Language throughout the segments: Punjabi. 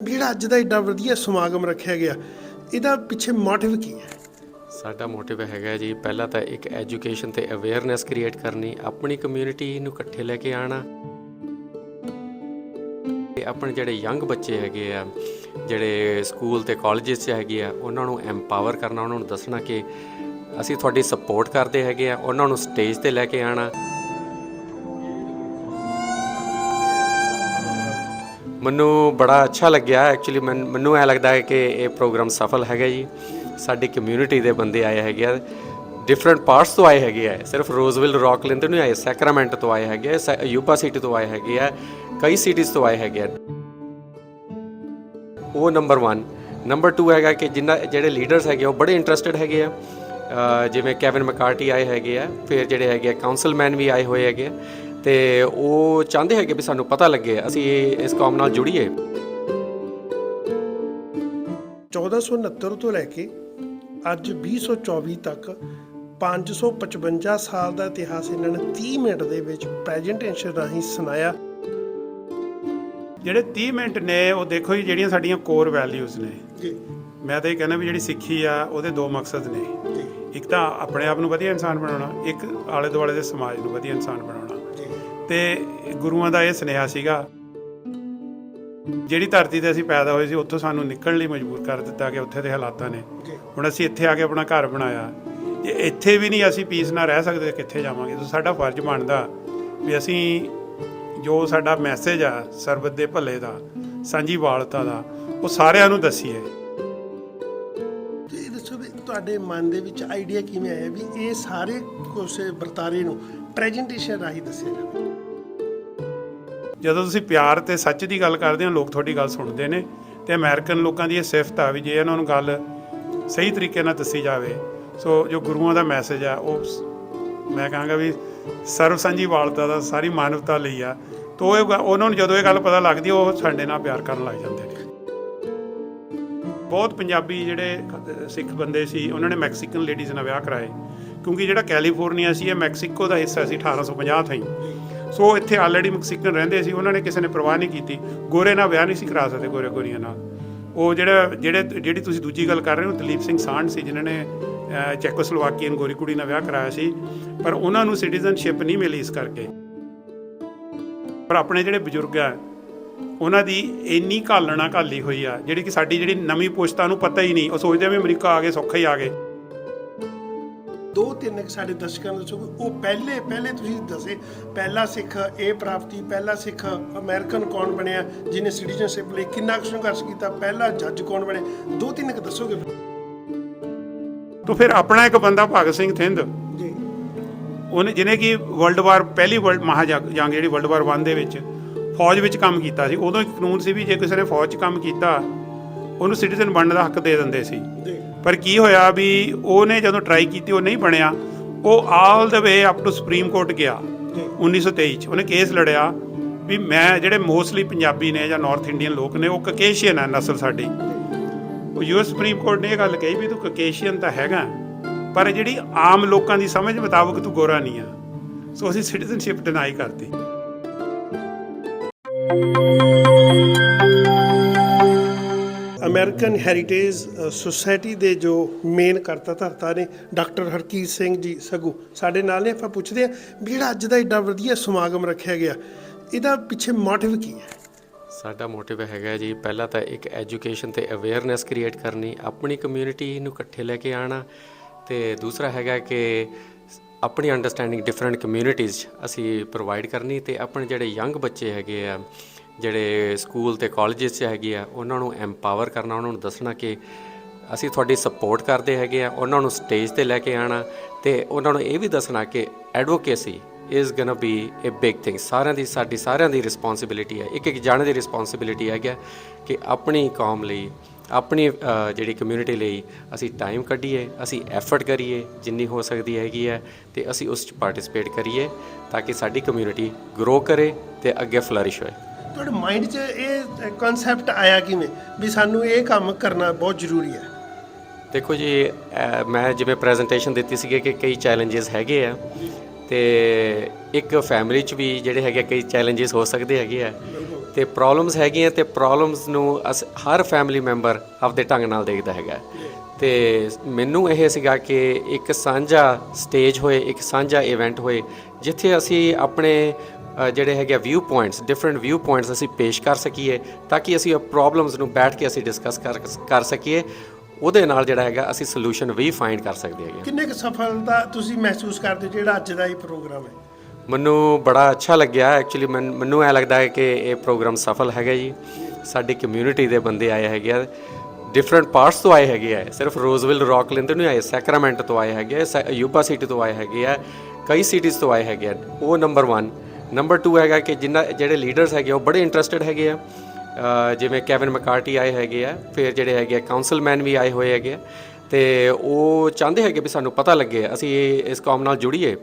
ਜਿਹੜਾ ਅੱਜ ਦਾ ਏਡਾ ਵਧੀਆ ਸਮਾਗਮ ਰੱਖਿਆ ਗਿਆ, ਇਹਦਾ ਪਿੱਛੇ ਮੋਟਿਵ ਕੀ ਹੈ? ਸਾਡਾ ਮੋਟਿਵ ਹੈਗਾ ਜੀ, ਪਹਿਲਾਂ ਤਾਂ ਇੱਕ ਐਜੂਕੇਸ਼ਨ ਤੇ ਅਵੇਅਰਨੈਸ ਕ੍ਰੀਏਟ ਕਰਨੀ, ਆਪਣੀ ਕਮਿਊਨਿਟੀ ਨੂੰ ਇਕੱਠੇ ਲੈ ਕੇ ਆਣਾ ਤੇ ਆਪਣੇ ਜਿਹੜੇ ਯੰਗ ਬੱਚੇ ਹੈਗੇ ਆ, ਜਿਹੜੇ ਸਕੂਲ ਤੇ ਕਾਲਜਸ 'ਚ ਹੈਗੇ ਆ, ਉਹਨਾਂ ਨੂੰ ਐਮਪਾਵਰ ਕਰਨਾ, ਉਹਨਾਂ ਨੂੰ ਦੱਸਣਾ ਕਿ ਅਸੀਂ ਤੁਹਾਡੀ ਸਪੋਰਟ ਕਰਦੇ ਹੈਗੇ ਆ, ਉਹਨਾਂ ਨੂੰ ਸਟੇਜ ਤੇ ਲੈ ਕੇ ਆਣਾ ਮੈਨੂੰ ਬੜਾ ਅੱਛਾ ਲੱਗਿਆ ਐਕਚੁਅਲੀ ਮੈਨੂੰ ਐ ਲੱਗਦਾ ਹੈ ਕਿ ਇਹ ਪ੍ਰੋਗਰਾਮ ਸਫਲ ਹੈਗਾ ਜੀ। ਸਾਡੀ ਕਮਿਊਨਿਟੀ ਦੇ ਬੰਦੇ ਆਏ ਹੈਗੇ ਆ ਡਿਫਰੈਂਟ ਪਾਰਟਸ ਤੋਂ ਆਏ ਹੈਗੇ ਆ। ਸਿਰਫ ਰੋਜ਼ਵਿਲ ਰੌਕਲਿੰਦ ਤੋਂ ਨਹੀਂ ਆਏ ਸੈਕਰਾਮੈਂਟ ਤੋਂ ਆਏ ਹੈਗੇ ਆ ਸੈ- ਯੂਪਾ ਸਿਟੀ ਤੋਂ ਆਏ ਹੈਗੇ ਆ ਕਈ ਸਿਟੀਜ਼ ਤੋਂ ਆਏ ਹੈਗੇ ਆ। ਉਹ ਨੰਬਰ 1 ਨੰਬਰ 2 ਹੈਗਾ ਕਿ ਜਿੰਨਾ ਜਿਹੜੇ ਲੀਡਰਸ ਹੈਗੇ ਆ, ਉਹ ਬੜੇ ਇੰਟਰਸਟਿਡ ਹੈਗੇ ਆ। ਜਿਵੇਂ ਕੈਵਨ ਮਕਾਰਟੀ ਆਏ ਹੈਗੇ ਆ ਫਿਰ ਜਿਹੜੇ ਹੈਗੇ ਆ ਕਾਉਂਸਲਮੈਨ ਵੀ ਆਏ ਹੋਏ ਹੈਗੇ ਆ। ਤੇ ਉਹ ਚਾਹੁੰਦੇ ਹੈਗੇ ਵੀ ਸਾਨੂੰ ਪਤਾ ਲੱਗੇ ਅਸੀਂ ਇਸ ਕੌਮ ਨਾਲ ਜੁੜੀਏ। 1469 ਤੋਂ ਲੈ ਕੇ ਅੱਜ 2024 ਤੱਕ 555 ਸਾਲ ਦਾ ਇਤਿਹਾਸ ਇਹਨਾਂ ਨੇ 30 ਮਿੰਟ ਦੇ ਵਿੱਚ ਪ੍ਰੈਜੈਂਟੇਸ਼ਨ ਰਾਹੀਂ ਸੁਣਾਇਆ। ਜਿਹੜੇ 30 ਮਿੰਟ ਨੇ ਉਹ ਦੇਖੋ ਜੀ ਜਿਹੜੀਆਂ ਸਾਡੀਆਂ ਕੋਰ ਵੈਲਿਊਜ਼ ਨੇ। ਜੀ। ਮੈਂ ਤਾਂ ਇਹ ਕਹਿੰਦਾ ਵੀ ਜਿਹੜੀ ਸਿੱਖੀ ਆ ਉਹਦੇ ਦੋ ਮਕਸਦ ਨੇ। ਇੱਕ ਤਾਂ ਆਪਣੇ ਆਪ ਨੂੰ ਵਧੀਆ ਇਨਸਾਨ ਬਣਾਉਣਾ ਇੱਕ ਆਲੇ ਦੁਆਲੇ ਦੇ ਸਮਾਜ ਨੂੰ ਵਧੀਆ ਇਨਸਾਨ ਬਣਾਉਣਾ। ਤੇ ਗੁਰੂਆਂ ਦਾ ਇਹ ਸੁਨੇਹਾ ਸੀਗਾ ਜਿਹੜੀ ਧਰਤੀ ਤੇ ਅਸੀਂ ਪੈਦਾ ਹੋਏ ਸੀ ਉੱਥੋਂ ਸਾਨੂੰ ਨਿਕਲਣ ਲਈ ਮਜਬੂਰ ਕਰ ਦਿੱਤਾ ਕਿ ਉੱਥੇ ਦੇ ਹਾਲਾਤਾਂ ਨੇ। ਹੁਣ ਅਸੀਂ ਇੱਥੇ ਆ ਕੇ ਆਪਣਾ ਘਰ ਬਣਾਇਆ। ਜੇ ਇੱਥੇ ਵੀ ਨਹੀਂ ਅਸੀਂ ਪੀਸ ਨਾਲ ਰਹਿ ਸਕਦੇ ਕਿੱਥੇ ਜਾਵਾਂਗੇ? ਤਾਂ ਸਾਡਾ ਫਰਜ਼ ਬਣਦਾ ਵੀ ਅਸੀਂ ਜੋ ਸਾਡਾ ਮੈਸੇਜ ਆ ਸਰਬਤ ਦੇ ਭਲੇ ਦਾ ਸਾਂਝੀ ਵਾਲਤਾ ਦਾ ਉਹ ਸਾਰਿਆਂ ਨੂੰ ਦੱਸੀਏ। ਦੱਸੋ ਵੀ ਤੁਹਾਡੇ ਮਨ ਦੇ ਵਿੱਚ ਆਈਡੀਆ ਕਿਵੇਂ ਆਇਆ ਵੀ ਇਹ ਸਾਰੇ ਕੋਸੇ ਵਰਤਾਰੇ ਨੂੰ ਪ੍ਰੈਜੈਂਟੇਸ਼ਨ ਰਾਹੀਂ ਦੱਸਿਆ ਜਾਵੇ? ਜਦੋਂ ਤੁਸੀਂ ਪਿਆਰ ਤੇ ਸੱਚ ਦੀ ਗੱਲ ਕਰਦੇ ਹੋ, ਲੋਕ ਤੁਹਾਡੀ ਗੱਲ ਸੁਣਦੇ ਨੇ ਤੇ ਅਮਰੀਕਨ ਲੋਕਾਂ ਦੀ ਇਹ ਸਿਫਤ ਆ ਵੀ ਜੇ ਇਹਨਾਂ ਨੂੰ ਗੱਲ ਸਹੀ ਤਰੀਕੇ ਨਾਲ ਦੱਸੀ ਜਾਵੇ, ਸੋ ਜੋ ਗੁਰੂਆਂ ਦਾ ਮੈਸੇਜ ਆ, ਉਹ ਮੈਂ ਕਹਾਂਗਾ ਵੀ ਸਰਵ ਸਾਂਝੀ ਵਾਲਤਾ ਦਾ, ਸਾਰੀ ਮਾਨਵਤਾ ਲਈ ਆ, ਤੋ ਇਹ ਉਹਨਾਂ ਨੂੰ ਜਦੋਂ ਇਹ ਗੱਲ ਪਤਾ ਲੱਗਦੀ, ਉਹ ਸਾਡੇ ਨਾਲ ਪਿਆਰ ਕਰਨ ਲੱਗ ਜਾਂਦੇ ਨੇ। ਬਹੁਤ ਪੰਜਾਬੀ ਜਿਹੜੇ ਸਿੱਖ ਬੰਦੇ ਸੀ, ਉਹਨਾਂ ਨੇ ਮੈਕਸੀਕਨ ਲੇਡੀਜ਼ ਨਾਲ ਵਿਆਹ ਕਰਾਏ, ਕਿਉਂਕਿ ਜਿਹੜਾ ਕੈਲੀਫੋਰਨੀਆ ਸੀ, ਇਹ ਮੈਕਸੀਕੋ ਦਾ ਹਿੱਸਾ ਸੀ 1850 ਤਾਈਂ ਸੋ ਇੱਥੇ ਆਲਰੇਡੀ ਮੈਕਸੀਕਨ ਰਹਿੰਦੇ ਸੀ ਉਹਨਾਂ ਨੇ ਕਿਸੇ ਨੇ ਪਰਵਾਹ ਨਹੀਂ ਕੀਤੀ। ਗੋਰੇ ਨਾਲ ਵਿਆਹ ਨਹੀਂ ਸੀ ਕਰਾ ਸਕਦੇ ਗੋਰੇ ਗੋਰੀਆਂ ਨਾਲ। ਉਹ ਜਿਹੜਾ ਜਿਹੜੇ ਜਿਹੜੀ ਤੁਸੀਂ ਦੂਜੀ ਗੱਲ ਕਰ ਰਹੇ ਹੋ ਦਲੀਪ ਸਿੰਘ ਸਾਂਢ ਸੀ ਜਿਨ੍ਹਾਂ ਨੇ ਅਹ, ਚੈਕੋਸਲੋਵਾਕੀਅਨ ਗੋਰੀ ਕੁੜੀ ਨਾਲ ਵਿਆਹ ਕਰਾਇਆ ਸੀ ਪਰ ਉਹਨਾਂ ਨੂੰ ਸਿਟੀਜ਼ਨਸ਼ਿਪ ਨਹੀਂ ਮਿਲੀ ਇਸ ਕਰਕੇ। ਪਰ ਆਪਣੇ ਜਿਹੜੇ ਬਜ਼ੁਰਗ ਆ ਉਹਨਾਂ ਦੀ ਇੰਨੀ ਘਾਲਣਾ ਘਾਲੀ ਹੋਈ ਆ ਜਿਹੜੀ ਕਿ ਸਾਡੀ ਜਿਹੜੀ ਨਵੀਂ ਪੁਸ਼ਤਾ ਨੂੰ ਪਤਾ ਹੀ ਨਹੀਂ ਉਹ ਸੋਚਦੇ ਆ ਵੀ ਅਮਰੀਕਾ ਆ ਗਏ ਸੌਖਾ ਹੀ ਆ ਗਏ। ਦੋ ਤਿੰਨ ਸਾਡੇ ਦਰਸ਼ਕਾਂ ਨੂੰ ਦੱਸੋ ਉਹ ਪਹਿਲੇ ਪਹਿਲੇ ਤੁਸੀਂ ਦੱਸੇ। ਪਹਿਲਾ ਸਿੱਖ ਇਹ ਪ੍ਰਾਪਤੀ ਪਹਿਲਾ ਸਿੱਖ ਅਮਰੀਕਨ ਕੌਣ ਬਣਿਆ ਜਿਹਨੇ ਸਿਟੀਜ਼ਨਸ਼ਿਪ ਲਈ ਕਿੰਨਾ ਸੰਘਰਸ਼ ਕੀਤਾ ਪਹਿਲਾ ਜੱਜ ਕੌਣ ਬਣਿਆ? ਦੋ ਤਿੰਨ ਕੁ ਦੱਸੋਗੇ? ਤਾਂ ਫਿਰ ਆਪਣਾ ਇੱਕ ਬੰਦਾ ਭਗਤ ਸਿੰਘ ਥਿੰਦ। ਜੀ। ਉਹਨੇ ਜਿਹਨੇ ਕਿ ਵਰਲਡ ਵਾਰ ਪਹਿਲੀ ਵਰਲਡ ਮਹਾਜੰਗ ਜੰਗ ਜਿਹੜੀ ਵਰਲਡ ਵਾਰ 1 ਦੇ ਵਿੱਚ ਫੌਜ ਵਿੱਚ ਕੰਮ ਕੀਤਾ ਸੀ। ਉਦੋਂ ਇੱਕ ਕਾਨੂੰਨ ਸੀ ਵੀ ਜੇ ਕਿਸੇ ਨੇ ਫੌਜ 'ਚ ਕੰਮ ਕੀਤਾ ਉਹਨੂੰ ਸਿਟੀਜ਼ਨ ਬਣਨ ਦਾ ਹੱਕ ਦੇ ਦਿੰਦੇ ਸੀ। ਜੀ। ਪਰ ਕੀ ਹੋਇਆ ਵੀ ਉਹਨੇ ਜਦੋਂ ਟਰਾਈ ਕੀਤੀ, ਉਹ ਨਹੀਂ ਬਣਿਆ। ਉਹ all the way up to supreme court ਗਿਆ ਜੀ 1923 ਚ। ਉਹਨੇ ਕੇਸ ਲੜਿਆ ਵੀ ਮੈਂ ਜਿਹੜੇ ਮੋਸਟਲੀ ਪੰਜਾਬੀ ਨੇ ਜਾਂ ਨਾਰਥ ਇੰਡੀਅਨ ਲੋਕ ਨੇ, ਉਹ ਕਕੇਸ਼ੀਅਨ ਹੈ ਨਸਲ ਸਾਡੀ। ਉਹ ਯੂਐਸ ਸੁਪਰੀਮ ਕੋਰਟ ਨੇ ਇਹ ਗੱਲ ਕਹੀ ਵੀ ਤੂੰ ਕਕੇਸ਼ੀਅਨ ਤਾਂ ਹੈਗਾ, ਪਰ ਜਿਹੜੀ ਆਮ ਲੋਕਾਂ ਦੀ ਸਮਝ ਮੁਤਾਬਕ ਤੂੰ ਗੋਰਾ ਨਹੀਂ ਆ। ਸੋ ਅਸੀਂ ਸਿਟੀਜ਼ਨਸ਼ਿਪ ਡਿਨਾਈ ਕਰਤੀ। ਅਮਰੀਕਨ ਹੈਰੀਟੇਜ ਸੁਸਾਇਟੀ ਦੇ ਜੋ ਮੇਨ ਕਰਤਾ ਧਰਤਾ ਨੇ ਡਾਕਟਰ ਹਰਕੀਤ ਸਿੰਘ ਜੀ ਸਗੂ ਸਾਡੇ ਨਾਲ ਨੇ, ਆਪਾਂ ਪੁੱਛਦੇ ਆ ਵੀ ਜਿਹੜਾ ਅੱਜ ਦਾ ਏਡਾ ਵਧੀਆ ਸਮਾਗਮ ਰੱਖਿਆ ਗਿਆ, ਇਹਦਾ ਪਿੱਛੇ ਮੋਟਿਵ ਕੀ ਹੈ? ਸਾਡਾ ਮੋਟਿਵ ਹੈਗਾ ਜੀ, ਪਹਿਲਾਂ ਤਾਂ ਇੱਕ ਐਜੂਕੇਸ਼ਨ ਤੇ ਅਵੇਅਰਨੈਸ ਕ੍ਰੀਏਟ ਕਰਨੀ, ਆਪਣੀ ਕਮਿਊਨਿਟੀ ਨੂੰ ਇਕੱਠੇ ਲੈ ਕੇ ਆਣਾ ਤੇ ਦੂਸਰਾ ਹੈਗਾ ਕਿ ਆਪਣੀ ਅੰਡਰਸਟੈਂਡਿੰਗ ਡਿਫਰੈਂਟ ਕਮਿਊਨਿਟੀਜ਼ ਅਸੀਂ ਪ੍ਰੋਵਾਈਡ ਕਰਨੀ, ਤੇ ਆਪਣੇ ਜਿਹੜੇ ਯੰਗ ਬੱਚੇ ਹੈਗੇ ਆ ਜਿਹੜੇ ਸਕੂਲ ਤੇ ਕਾਲਜਸ 'ਚ ਹੈਗੇ ਆ, ਉਹਨਾਂ ਨੂੰ ਐਮਪਾਵਰ ਕਰਨਾ, ਉਹਨਾਂ ਨੂੰ ਦੱਸਣਾ ਕਿ ਅਸੀਂ ਤੁਹਾਡੀ ਸਪੋਰਟ ਕਰਦੇ ਹੈਗੇ ਆ, ਉਹਨਾਂ ਨੂੰ ਸਟੇਜ ਤੇ ਲੈ ਕੇ ਆਣਾ ਤੇ ਉਹਨਾਂ ਨੂੰ ਇਹ ਵੀ ਦੱਸਣਾ ਕਿ advocacy is gonna be a big thing ਸਾਰਿਆਂ ਦੀ, ਸਾਡੀ ਸਾਰਿਆਂ ਦੀ ਰਿਸਪੌਂਸਿਬਿਲਿਟੀ ਹੈ। ਇੱਕ ਇੱਕ ਜਾਣੇ ਦੀ ਰਿਸਪੌਂਸਿਬਿਲਿਟੀ ਹੈ ਕਿ ਆਪਣੀ ਕੌਮ ਲਈ, ਆਪਣੀ ਜਿਹੜੀ ਕਮਿਊਨਿਟੀ ਲਈ ਅਸੀਂ ਟਾਈਮ ਕੱਢੀਏ, ਅਸੀਂ ਐਫਰਟ ਕਰੀਏ, ਜਿੰਨੀ ਹੋ ਸਕਦੀ ਹੈਗੀ ਹੈ, ਤੇ ਅਸੀਂ ਉਸ 'ਚ ਪਾਰਟਿਸਿਪੇਟ ਕਰੀਏ, ਤਾਂ ਕਿ ਸਾਡੀ ਕਮਿਊਨਿਟੀ ਗਰੋ ਕਰੇ ਤੇ ਅੱਗੇ ਫਲਰਿਸ਼ ਹੋਏ। ਤੁਹਾਡੇ ਮਾਈਂਡ 'ਚ ਇਹ ਕਨਸੈਪਟ ਆਇਆ ਕਿਵੇਂ? ਵੀ ਸਾਨੂੰ ਇਹ ਕੰਮ ਕਰਨਾ ਬਹੁਤ ਜ਼ਰੂਰੀ ਹੈ। ਦੇਖੋ ਜੀ ਅਹ ਮੈਂ ਜਿਵੇਂ ਪ੍ਰੈਜੈਂਟੇਸ਼ਨ ਦਿੱਤੀ ਸੀਗੀ ਕਿ ਕਈ ਚੈਲੰਜਸ ਹੈਗੇ ਆ ਤੇ ਇੱਕ ਫੈਮਿਲੀ 'ਚ ਵੀ ਜਿਹੜੇ ਹੈਗੇ ਕਈ ਚੈਲੰਜਸ ਹੋ ਸਕਦੇ ਹੈਗੇ ਆ। ਤੇ ਪ੍ਰੋਬਲਮਸ ਹੈਗੀਆਂ ਤੇ ਪ੍ਰੋਬਲਮਸ ਨੂੰ ਅਸ- ਹਰ ਫੈਮਿਲੀ ਮੈਂਬਰ ਆਪਦੇ ਢੰਗ ਨਾਲ ਦੇਖਦਾ ਹੈਗਾ। ਤੇ ਮੈਨੂੰ ਇਹ ਸੀਗਾ ਕਿ ਇੱਕ ਸਾਂਝਾ ਸਟੇਜ ਹੋਏ ਇੱਕ ਸਾਂਝਾ ਇਵੈਂਟ ਹੋਏ ਜਿੱਥੇ ਅਸੀਂ ਆਪਣੇ ਜਿਹੜੇ ਹੈਗੇ view points different view points ਅਸੀਂ ਪੇਸ਼ ਕਰ ਸਕੀਏ ਤਾਂ ਕਿ ਅਸੀਂ ਉਹ ਪ੍ਰੋਬਲਮਸ ਨੂੰ ਬੈਠ ਕੇ ਅਸੀਂ ਡਿਸਕਸ ਕਰ ਕਰ ਸਕੀਏ। ਉਹਦੇ ਨਾਲ ਜਿਹੜਾ ਹੈਗਾ ਅਸੀਂ ਸੋਲੂਸ਼ਨ ਵੀ ਫਾਈਂਡ ਕਰ ਸਕਦੇ ਹੈਗੇ ਕਿੰਨੇ ਕੁ ਸਫਲਤਾ ਤੁਸੀਂ ਮਹਿਸੂਸ ਕਰਦੇ ਹੋ ਜਿਹੜਾ ਅੱਜ ਦਾ ਇਹ ਪ੍ਰੋਗਰਾਮ ਹੈ? ਮੈਨੂੰ ਬੜਾ ਅੱਛਾ ਲੱਗਿਆ ਐਕਚੁਅਲੀ ਮੈਨੂੰ ਐ ਲੱਗਦਾ ਹੈ ਕਿ ਇਹ ਪ੍ਰੋਗਰਾਮ ਸਫਲ ਹੈਗਾ ਜੀ। ਸਾਡੀ ਕਮਿਊਨਿਟੀ ਦੇ ਬੰਦੇ ਆਏ ਹੈਗੇ ਆ। ਡਿਫਰੈਂਟ ਪਾਰਟਸ ਤੋਂ ਆਏ ਹੈਗੇ ਆ। ਸਿਰਫ ਰੋਜ਼ਵਿਲ ਰੌਕਲਿਨ ਤੋਂ ਨਹੀਂ ਆਏ ਸੈਕਰਾਮੈਂਟ ਤੋਂ ਆਏ ਹੈਗੇ ਆ ਯੂਬਾ ਸਿਟੀ ਤੋਂ ਆਏ ਹੈਗੇ ਆ ਕਈ ਸਿਟੀਜ਼ ਤੋਂ ਆਏ ਹੈਗੇ ਆ। ਉਹ ਨੰਬਰ 1 ਨੰਬਰ 2 ਹੈਗਾ ਕਿ ਜਿੰਨਾ ਜਿਹੜੇ ਲੀਡਰਸ ਹੈਗੇ ਆ, ਉਹ ਬੜੇ ਇੰਟਰਸਟਿਡ ਹੈਗੇ ਆ। ਜਿਵੇਂ ਕੈਵਨ ਮਕਾਰਟੀ ਆਏ ਹੈਗੇ ਆ ਫਿਰ ਜਿਹੜੇ ਹੈਗੇ ਆ ਕਾਉਂਸਲਮੈਨ ਵੀ ਆਏ ਹੋਏ ਹੈਗੇ ਆ। ਤੇ ਉਹ ਚਾਹੁੰਦੇ ਹੈਗੇ ਵੀ ਸਾਨੂੰ ਪਤਾ ਲੱਗੇ ਅਸੀਂ ਇਸ ਕੌਮ ਨਾਲ ਜੁੜੀਏ।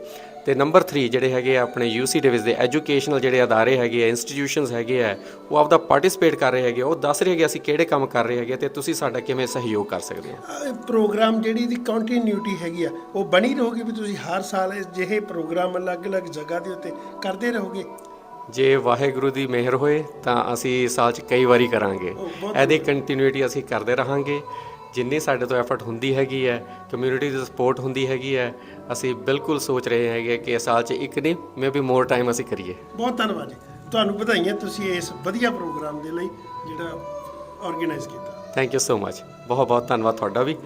ਤੇ ਨੰਬਰ 3 ਜਿਹੜੇ ਹੈਗੇ ਆ ਆਪਣੇ ਯੂਸੀ ਡਿਵਿਸ ਦੇ ਐਜੂਕੇਸ਼ਨਲ ਜਿਹੜੇ ਅਦਾਰੇ ਹੈਗੇ ਆ ਇੰਸਟੀਟਿਊਸ਼ਨਸ ਹੈਗੇ ਆ ਉਹ ਆਪਦਾ ਪਾਰਟਿਸਿਪੇਟ ਕਰ ਰਹੇ ਹੈਗੇ ਆ, ਉਹ ਦੱਸ ਰਹੇ ਹੈਗੇ ਅਸੀਂ ਕਿਹੜੇ ਕੰਮ ਕਰ ਰਹੇ ਹੈਗੇ ਤੇ ਤੁਸੀਂ ਸਾਡਾ ਕਿਵੇਂ ਸਹਿਯੋਗ ਕਰ ਸਕਦੇ ਹੋ? ਪ੍ਰੋਗਰਾਮ ਜਿਹੜੀ ਦੀ ਕੰਟੀਨਿਊਟੀ ਹੈਗੀ ਆ ਉਹ ਬਣੀ ਰਹੂਗੀ ਵੀ ਤੁਸੀਂ ਹਰ ਸਾਲ ਜਿਹੇ ਪ੍ਰੋਗਰਾਮ ਅਲੱਗ-ਅਲੱਗ ਜਗ੍ਹਾ ਦੇ ਉੱਤੇ ਕਰਦੇ ਰਹੋਗੇ? ਜੇ ਵਾਹਿਗੁਰੂ ਦੀ ਮਿਹਰ ਹੋਏ ਤਾਂ ਅਸੀਂ ਸਾਲ 'ਚ ਕਈ ਵਾਰੀ ਕਰਾਂਗੇ। ਇਹਦੀ ਕੰਟੀਨਿਊਟੀ ਅਸੀਂ ਕਰਦੇ ਰਹਾਂਗੇ। ਜਿੰਨੀ ਸਾਡੇ ਤੋਂ ਐਫਰਟ ਹੁੰਦੀ ਹੈਗੀ ਹੈ ਕਮਿਊਨਿਟੀ ਦੀ ਸਪੋਰਟ ਹੁੰਦੀ ਹੈਗੀ ਹੈ ਅਸੀਂ ਬਿਲਕੁਲ ਸੋਚ ਰਹੇ ਹੈਗੇ ਕਿ ਸਾਲ 'ਚ ਇੱਕ ਨਹੀਂ ਮੇਬੀ ਮੋਰ ਟਾਈਮ ਅਸੀਂ ਕਰੀਏ। ਬਹੁਤ ਧੰਨਵਾਦ ਜੀ। ਤੁਹਾਨੂੰ ਵਧਾਈਆਂ ਤੁਸੀਂ ਇਸ ਵਧੀਆ ਪ੍ਰੋਗਰਾਮ ਦੇ ਲਈ ਜਿਹੜਾ ਆਰਗੇਨਾਈਜ਼ ਕੀਤਾ। ਥੈਂਕ ਯੂ ਸੋ ਮਚ ਬਹੁਤ ਬਹੁਤ ਧੰਨਵਾਦ ਤੁਹਾਡਾ ਵੀ।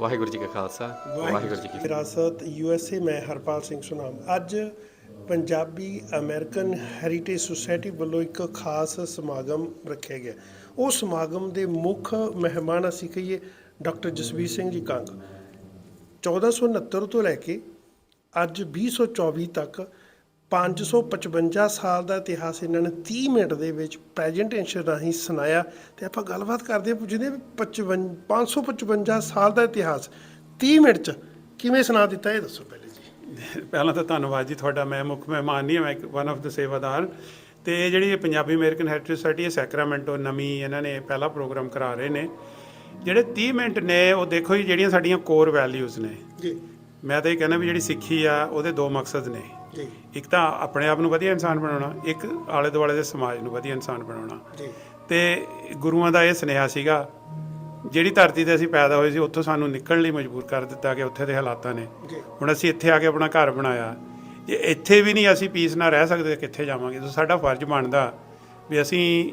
ਵਾਹਿਗੁਰੂ ਜੀ ਕਾ ਖਾਲਸਾ ਵਾਹਿਗੁਰੂ ਜੀ ਕੀ ਫਤਿਹ। ਵਿਰਾਸਤ ਯੂਐਸਏ ਮੈਂ ਹਰਪਾਲ ਸਿੰਘ ਸੁਨਾਮ। ਅੱਜ ਪੰਜਾਬੀ ਅਮਰੀਕਨ ਹੈਰੀਟੇਜ ਸੁਸਾਇਟੀ ਵੱਲੋਂ ਇੱਕ ਖਾਸ ਸਮਾਗਮ ਰੱਖਿਆ ਗਿਆ। ਉਹ ਸਮਾਗਮ ਦੇ ਮੁੱਖ ਮਹਿਮਾਨ ਅਸੀਂ ਕਹੀਏ ਡਾਕਟਰ ਜਸਵੀਰ ਸਿੰਘ ਜੀ ਕੰਗ। 1469 ਤੋਂ ਲੈ ਕੇ ਅੱਜ 2024 ਤੱਕ 555 ਸਾਲ ਦਾ ਇਤਿਹਾਸ ਇਹਨਾਂ ਨੇ 30 ਮਿੰਟ ਦੇ ਵਿੱਚ ਪ੍ਰੈਜੈਂਟੇਸ਼ਨ ਰਾਹੀਂ ਸੁਣਾਇਆ ਤੇ ਆਪਾਂ ਗੱਲਬਾਤ ਕਰਦੇ ਹਾਂ, ਪੁੱਛਦੇ ਹਾਂ ਵੀ 55 555 ਸਾਲ ਦਾ ਇਤਿਹਾਸ 30 ਮਿੰਟ ਚ ਕਿਵੇਂ ਸੁਣਾ ਦਿੱਤਾ, ਇਹ ਦੱਸੋ ਪਹਿਲੇ ਜੀ। ਪਹਿਲਾਂ ਤਾਂ ਧੰਨਵਾਦ ਜੀ ਤੁਹਾਡਾ, ਮੈਂ ਮੁੱਖ ਮਹਿਮਾਨ ਨਹੀਂ ਹਾਂ ਮੈਂ ਵਨ ਆਫ ਦ ਸੇਵਾਦਾਰ। ਤੇ ਇਹ ਜਿਹੜੀ ਪੰਜਾਬੀ ਅਮਰੀਕਨ ਹੈਰੀਟੇਜ ਸੋਸਾਇਟੀ ਹੈ ਸੈਕਰਾਮੈਂਟੋ ਨਵੀਂ ਇਹਨਾਂ ਨੇ ਪਹਿਲਾ ਪ੍ਰੋਗਰਾਮ ਕਰਾ ਰਹੇ ਨੇ। ਜਿਹੜੇ 30 ਮਿੰਟ ਨੇ ਉਹ ਦੇਖੋ ਜੀ ਜਿਹੜੀਆਂ ਸਾਡੀਆਂ ਕੋਰ ਵੈਲਿਊਜ਼ ਨੇ। ਜੀ। ਮੈਂ ਤਾਂ ਇਹ ਕਹਿੰਦਾ ਵੀ ਜਿਹੜੀ ਸਿੱਖੀ ਆ ਉਹਦੇ ਦੋ ਮਕਸਦ ਨੇ। ਜੀ। ਇੱਕ ਤਾਂ ਆਪਣੇ ਆਪ ਨੂੰ ਵਧੀਆ ਇਨਸਾਨ ਬਣਾਉਣਾ ਇੱਕ ਆਲੇ ਦੁਆਲੇ ਦੇ ਸਮਾਜ ਨੂੰ ਵਧੀਆ ਇਨਸਾਨ ਬਣਾਉਣਾ। ਜੀ। ਤੇ ਗੁਰੂਆਂ ਦਾ ਇਹ ਸੁਨੇਹਾ ਸੀਗਾ ਜਿਹੜੀ ਧਰਤੀ ਤੇ ਅਸੀਂ ਪੈਦਾ ਹੋਏ ਸੀ ਉੱਥੋਂ ਸਾਨੂੰ ਨਿਕਲਣ ਲਈ ਮਜਬੂਰ ਕਰ ਦਿੱਤਾ ਕਿ ਉੱਥੇ ਦੇ ਹਾਲਾਤਾਂ ਨੇ। ਜੀ। ਹੁਣ ਅਸੀਂ ਇੱਥੇ ਆ ਕੇ ਆਪਣਾ ਘਰ ਬਣਾਇਆ। ਜੇ ਇੱਥੇ ਵੀ ਨਹੀਂ ਅਸੀਂ ਪੀਸ ਨਾਲ ਰਹਿ ਸਕਦੇ ਕਿੱਥੇ ਜਾਵਾਂਗੇ? ਤਾਂ ਸਾਡਾ ਫਰਜ਼ ਬਣਦਾ ਵੀ ਅਸੀਂ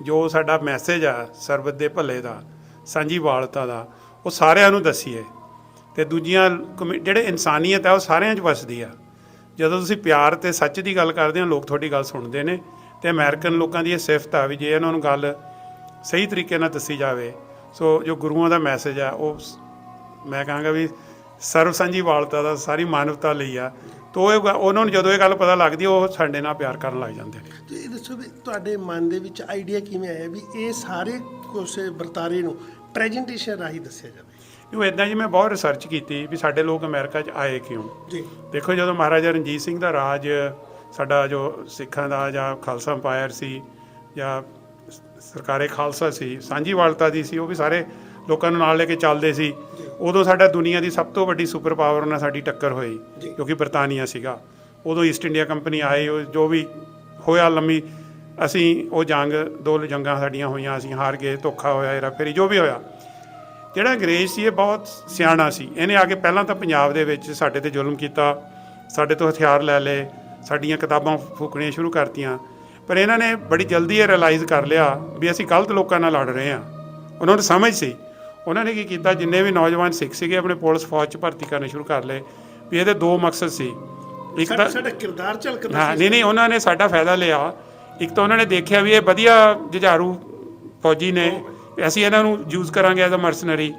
ਜੋ ਸਾਡਾ ਮੈਸੇਜ ਆ ਸਰਬਤ ਦੇ ਭਲੇ ਦਾ ਸਾਂਝੀ ਵਾਲਤਾ ਦਾ, ਉਹ ਸਾਰਿਆਂ ਨੂੰ ਦਸੀਏ। ਤੇ ਦੂਜੀਆਂ ਕਮਿ- ਜਿਹੜੇ ਇਨਸਾਨੀਅਤ ਹੈ ਉਹ ਸਾਰਿਆਂ 'ਚ ਵਸਦੀ ਆ। ਜਦੋਂ ਤੁਸੀਂ ਪਿਆਰ ਤੇ ਸੱਚ ਦੀ ਗੱਲ ਕਰਦੇ ਹੋ, ਲੋਕ ਤੁਹਾਡੀ ਗੱਲ ਸੁਣਦੇ ਨੇ। ਤੇ ਅਮਰੀਕਨ ਲੋਕਾਂ ਦੀ ਇਹ ਸਿਫਤ ਆ ਵੀ ਜੇ ਇਹਨਾਂ ਨੂੰ ਗੱਲ ਸਹੀ ਤਰੀਕੇ ਨਾਲ ਦੱਸੀ ਜਾਵੇ, ਸੋ ਜੋ ਗੁਰੂਆਂ ਦਾ ਮੈਸੇਜ ਆ, ਉਹ ਸ- ਮੈਂ ਕਹਾਂਗਾ ਵੀ ਸਰਵ ਸਾਂਝੀ ਵਾਲਤਾ ਦਾ, ਸਾਰੀ ਮਾਨਵਤਾ ਲਈ ਆ। ਤੋ ਇਹ ਗ- ਉਹਨਾਂ ਨੂੰ ਜਦੋਂ ਇਹ ਗੱਲ ਪਤਾ ਲੱਗਦੀ ਉਹ ਸਾਡੇ ਨਾਲ ਪਿਆਰ ਕਰਨ ਲੱਗ ਜਾਂਦੇ ਨੇ। ਤੇ ਇਹ ਦੱਸੋ ਵੀ ਤੁਹਾਡੇ ਮਨ ਦੇ ਵਿੱਚ ਆਈਡੀਆ ਕਿਵੇਂ ਆਇਆ ਵੀ ਇਹ ਸਾਰੇ ਕੁਛ ਵਰਤਾਰੇ ਨੂੰ ਪ੍ਰੈਜੈਂਟੇਸ਼ਨ ਰਾਹੀਂ ਦੱਸਿਆ ਜਾਵੇ? ਉਹ ਇਦਾਂ ਜੀ ਮੈਂ ਬਹੁਤ ਰਿਸਰਚ ਕੀਤੀ ਵੀ ਸਾਡੇ ਲੋਕ ਅਮਰੀਕਾ 'ਚ ਆਏ ਕਿਉਂ? ਜੀ। ਦੇਖੋ ਜਦੋਂ ਮਹਾਰਾਜਾ ਰਣਜੀਤ ਸਿੰਘ ਦਾ ਰਾਜ ਸਾਡਾ ਜੋ ਸਿੱਖਾਂ ਦਾ ਜਾਂ ਖਾਲਸਾ ਅੰਪਾਇਰ ਸੀ ਜਾਂ ਸ- ਸਰਕਾਰੇ ਖਾਲਸਾ ਸੀ ਸਾਂਝੀ ਵਾਲਤਾ ਦੀ ਸੀ ਉਹ ਵੀ ਸਾਰੇ ਲੋਕਾਂ ਨੂੰ ਨਾਲ ਲੈ ਕੇ ਚੱਲਦੇ ਸੀ। ਉਦੋਂ ਸਾਡਾ ਦੁਨੀਆ ਦੀ ਸਭ ਤੋਂ ਵੱਡੀ ਸੁਪਰ ਪਾਵਰ ਨਾਲ ਸਾਡੀ ਟੱਕਰ ਹੋਈ ਜੀ। ਜੋ ਕਿ ਬਰਤਾਨੀਆ ਸੀਗਾ। ਉਦੋਂ ਈਸਟ ਇੰਡੀਆ ਕੰਪਨੀ ਆਏ ਉਹ ਜੋ ਵੀ ਹੋਇਆ ਲੰਮੀ ਅਸੀਂ ਉਹ ਜੰਗ ਦੋ ਜੰਗਾਂ ਸਾਡੀਆਂ ਹੋਈਆਂ ਅਸੀਂ ਹਾਰ ਗਏ ਧੋਖਾ ਹੋਇਆ ਇਹਰਾ ਫੇਰੀ ਜੋ ਵੀ ਹੋਇਆ। ਜਿਹੜਾ ਅੰਗਰੇਜ਼ ਸੀ ਇਹ ਬਹੁਤ ਸਿਆਣਾ ਸੀ। ਇਹਨੇ ਆ ਕੇ ਪਹਿਲਾਂ ਤਾਂ ਪੰਜਾਬ ਦੇ ਵਿੱਚ ਸਾਡੇ ਤੇ ਜ਼ੁਲਮ ਕੀਤਾ ਸਾਡੇ ਤੋਂ ਹਥਿਆਰ ਲੈ ਲਏ ਸਾਡੀਆਂ ਕਿਤਾਬਾਂ ਫੂਕਣੀਆਂ ਸ਼ੁਰੂ ਕਰਤੀਆਂ। ਪਰ ਇਹਨਾਂ ਨੇ ਬੜੀ ਜਲਦੀ ਇਹ ਰਿਅਲਾਈਜ਼ ਕਰ ਲਿਆ ਵੀ ਅਸੀਂ ਗਲਤ ਲੋਕਾਂ ਨਾਲ ਲੜ ਰਹੇ ਹਾਂ। ਉਹਨਾਂ ਨੂੰ ਸਮਝ ਸੀ ਉਹਨਾਂ ਨੇ ਕੀ ਕੀਤਾ ਜਿੰਨੇ ਵੀ ਨੌਜਵਾਨ ਸਿੱਖ ਸੀਗੇ ਆਪਣੇ ਪੁਲਿਸ ਫੌਜ 'ਚ ਭਰਤੀ ਕਰਨੇ ਸ਼ੁਰੂ ਕਰ ਲਏ। ਵੀ ਇਹਦੇ ਦੋ ਮਕਸਦ ਸੀ। ਇੱਕ ਤਾਂ ਸਾਡਾ ਕਿਰਦਾਰ ਝਲਕਦਾ ਹਾਂ ਨਹੀਂ ਨਹੀਂ ਉਹਨਾਂ ਨੇ ਸਾਡਾ ਫਾਇਦਾ ਲਿਆ। ਇੱਕ ਤਾਂ ਉਹਨਾਂ ਨੇ ਦੇਖਿਆ ਵੀ ਇਹ ਵਧੀਆ ਜੁਝਾਰੂ ਫੌਜੀ ਨੇ। ਅਸੀਂ ਇਹਨਾਂ ਨੂੰ ਯੂਜ਼ ਕਰਾਂਗੇ ਐਜ਼ ਅ ਮਰਸਨਰੀ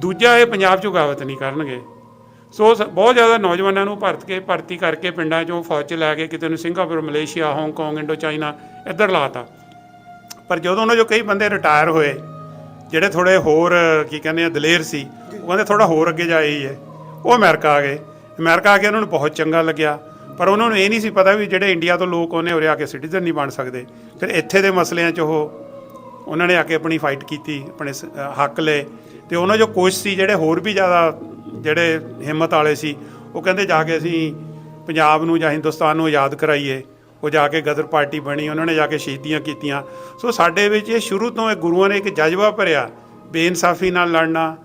ਦੂਜਾ ਇਹ ਪੰਜਾਬ 'ਚ ਉਗਾਵਤ ਨਹੀਂ ਕਰਨਗੇ। ਸੋ ਬਹੁਤ ਜ਼ਿਆਦਾ ਨੌਜਵਾਨਾਂ ਨੂੰ ਭਰਤ ਕੇ ਭਰਤੀ ਕਰਕੇ ਪਿੰਡਾਂ 'ਚੋਂ ਫੌਜ 'ਚ ਲੈ ਕੇ ਕਿਤੇ ਨੂੰ Singapore Malaysia Hong Kong Indo China ਇੱਧਰ ਲਾਤਾ। ਪਰ ਜਦੋਂ ਉਹਨਾਂ 'ਚੋਂ ਕਈ ਬੰਦੇ ਰਿਟਾਇਰ ਹੋਏ ਜਿਹੜੇ ਥੋੜੇ ਹੋਰ, ਕੀ ਕਹਿੰਦੇ ਆ, ਦਲੇਰ ਸੀ, ਉਹ ਕਹਿੰਦੇ ਥੋੜਾ ਹੋਰ ਅੱਗੇ ਜਾ ਹੀ ਹੈ। ਉਹ ਅਮਰੀਕਾ ਆ ਗਏ। ਅਮਰੀਕਾ ਆ ਕੇ ਉਹਨਾਂ ਨੂੰ ਬਹੁਤ ਚੰਗਾ ਲੱਗਿਆ। ਪਰ ਉਹਨਾਂ ਨੂੰ ਇਹ ਨਹੀਂ ਸੀ ਪਤਾ ਵੀ ਜਿਹੜੇ ਇੰਡੀਆ ਤੋਂ ਲੋਕ ਉਹਨੇ ਉਰੇ ਆ ਕੇ ਸਿਟੀਜ਼ਨ ਨਹੀਂ ਬਣ ਸਕਦੇ। ਫਿਰ ਇੱਥੇ ਦੇ ਮਸਲਿਆਂ 'ਚ ਉਹ, ਉਹਨਾਂ ਨੇ ਆ ਕੇ ਆਪਣੀ ਫਾਈਟ ਕੀਤੀ, ਆਪਣੇ ਸ- ਹੱਕ ਲਏ। ਤੇ ਉਹਨਾਂ ਜੋ ਕੁਛ ਸੀ, ਜਿਹੜੇ ਹੋਰ ਵੀ ਜ਼ਿਆਦਾ ਜਿਹੜੇ ਹਿੰਮਤ ਵਾਲੇ ਸੀ, ਉਹ ਕਹਿੰਦੇ ਜਾ ਕੇ ਅਸੀਂ ਪੰਜਾਬ ਨੂੰ ਜਾਂ ਹਿੰਦੁਸਤਾਨ ਨੂੰ ਆਜ਼ਾਦ ਕਰਾਈਏ। ਉਹ ਜਾ ਕੇ ਗਦਰ ਪਾਰਟੀ ਬਣੀ, ਉਹਨਾਂ ਨੇ ਜਾ ਕੇ ਸ਼ਹੀਦੀਆਂ ਕੀਤੀਆਂ। ਸੋ ਸਾਡੇ ਵਿੱਚ ਇਹ ਸ਼ੁਰੂ ਤੋਂ ਇਹ ਗੁਰੂਆਂ ਨੇ ਇੱਕ ਜਜ਼ਬਾ ਭਰਿਆ, ਬੇਇਨਸਾਫੀ ਨਾਲ ਲੜਨਾ,